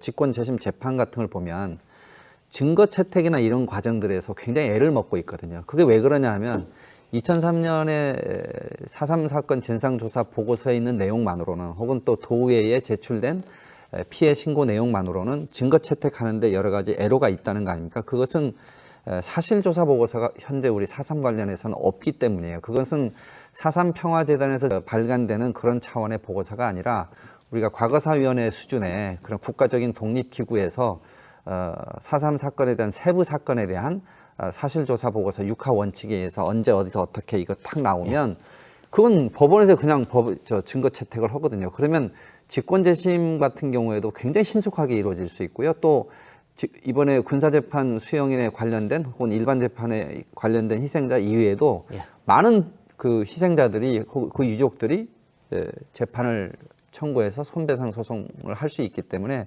직권 재심 재판 같은 걸 보면 증거 채택이나 이런 과정들에서 굉장히 애를 먹고 있거든요. 그게 왜 그러냐 하면 2003년에 4.3 사건 진상조사 보고서에 있는 내용만으로는 혹은 또 도의회에 제출된 피해 신고 내용만으로는 증거 채택하는데 여러 가지 애로가 있다는 거 아닙니까? 그것은 사실조사 보고서가 현재 우리 4.3 관련해서는 없기 때문이에요. 그것은 4.3 평화재단에서 발간되는 그런 차원의 보고서가 아니라 우리가 과거사위원회 수준의 그런 국가적인 독립기구에서 어, 4.3 사건에 대한 세부 사건에 대한 어, 사실조사 보고서 육하 원칙에 의해서 언제 어디서 어떻게 이거 탁 나오면 그건 법원에서 그냥 법, 저 증거 채택을 하거든요. 그러면 직권재심 같은 경우에도 굉장히 신속하게 이루어질 수 있고요. 또 지- 이번에 군사재판 수용인에 관련된 혹은 일반 재판에 관련된 희생자 이외에도 예. 많은 그 희생자들이 혹- 그 유족들이 예, 재판을 청구해서 손배상 소송을 할 수 있기 때문에